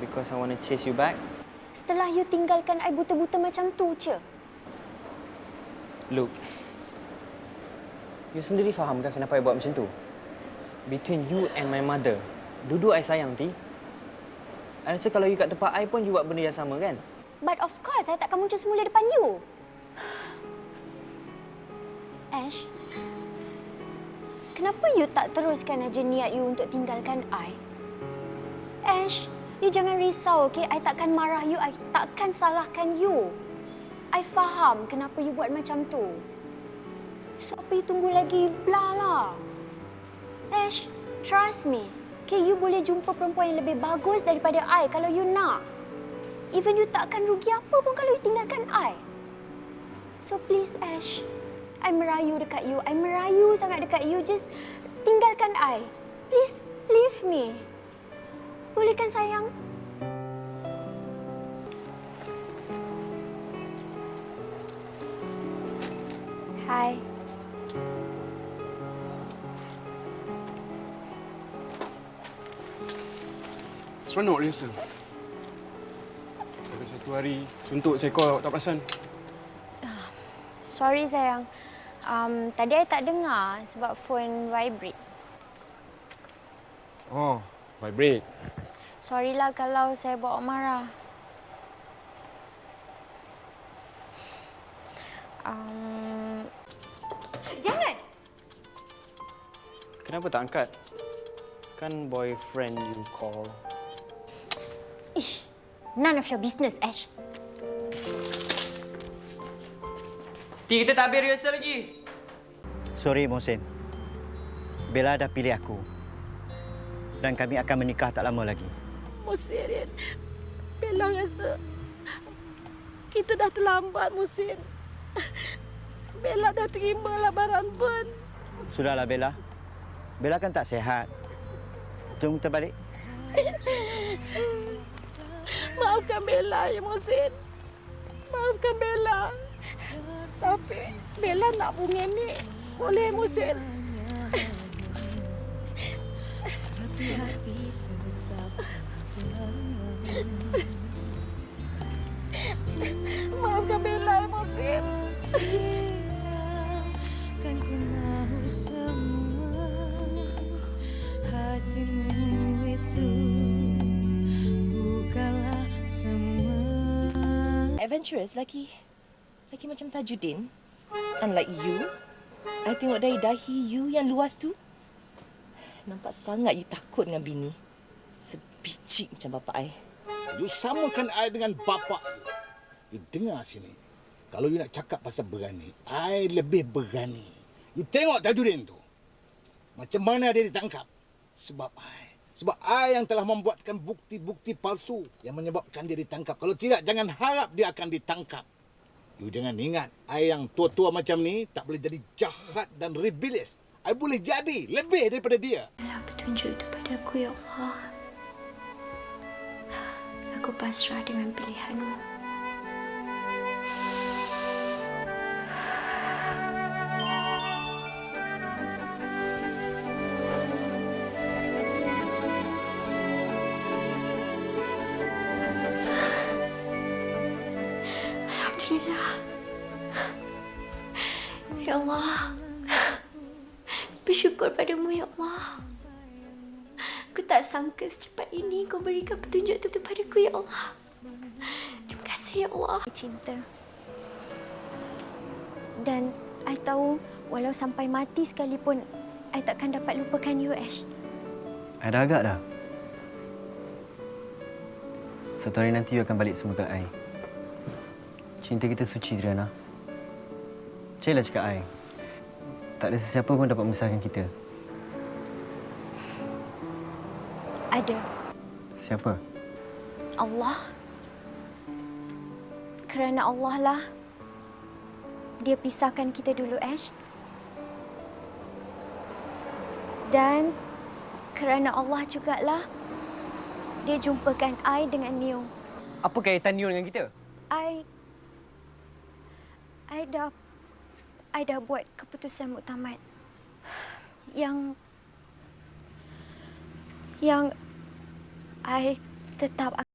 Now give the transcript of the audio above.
because I want to chase you back. Setelah you tinggalkan I buta-buta macam tu je. Look, you sendiri faham kan kenapa I buat macam tu? Between you and my mother, duduk I sayang, Ti. I rasa kalau you kat tempat I pun you buat benda yang sama kan? But of course, I takkan muncul semula depan you. Ash, kenapa you tak teruskan aja niat you untuk tinggalkan I? Ash, you jangan risau, okay? I takkan marah you, I takkan salahkan you. I faham kenapa you buat macam tu. So, apa you tunggu lagi? Belah lah. Ash, trust me. Okay, you boleh jumpa perempuan yang lebih bagus daripada I kalau you nak. Even you takkan rugi apa pun kalau you tinggalkan I. So please Ash, I merayu dekat you. I merayu sangat dekat you. Just tinggalkan I. Please leave me. Boleh kan sayang? Hai. Seronok rasa. Sampai satu hari, suntuk saya call awak tak perasan. Sorry sayang. Um, tadi I tak dengar sebab phone vibrate. Oh, vibrate. Sorry lah kalau saya bawa marah. Um, jangan! Kenapa tak angkat? Kan boyfriend you call. Ish, none of your business, Ash. Ti, kita tak habis rehearsal lagi. Sorry, Mohsen. Bella dah pilih aku. Dan kami akan menikah tak lama lagi. Musin, Bella rasa kita dah terlambat, Musin. Bella dah terima lamaran pun. Sudahlah, Bella. Bella kan tak sihat. Jom kita balik. Maafkan Bella, ya Musin. Maafkan Bella. Tapi Bella nak bunga ni. Boleh, Musin. Maafkan Bella, Musin. Kan ku mahu semua hatimu itu bukanlah semua adventurous lagi. Lagi macam Tajudin. Unlike you. I tengok dari dahi you yang luas tu. Nampak sangat you takut dengan bini. Sebicik macam bapa I. You samakan I dengan bapa you. You dengar sini. Kalau you nak cakap pasal berani, I lebih berani. You tengok Tajudin tu. Macam mana dia ditangkap? Sebab I. Sebab I yang telah membuatkan bukti-bukti palsu yang menyebabkan dia ditangkap. Kalau tidak, jangan harap dia akan ditangkap. You jangan ingat, I yang tua-tua macam ni tak boleh jadi jahat dan rebelis. I boleh jadi lebih daripada dia. Berilah petunjuk itu padaku, Ya Allah. Aku pasrah dengan pilihanmu. Ya Allah. Bersyukur padamu, Ya Allah. Aku tak sangka secepat ini kau berikan petunjuk itu kepadaku, Ya Allah. Terima kasih, Ya Allah. Cinta. Dan I tahu walau sampai mati sekalipun, I takkan dapat lupakan you, Ash. I dah agak dah. Satu hari nanti you akan balik semua ke I. Cinta kita suci, Triana. Cailah cakap I. Tak ada sesiapa pun dapat memisahkan kita. Ada. Siapa? Allah. Kerana Allah lah dia pisahkan kita dulu, Ash. Dan kerana Allah jugalah dia jumpakan I dengan Neo. Apa kaitan Neo dengan kita? I I dah I dah buat keputusan muktamad. Yang yang I tetap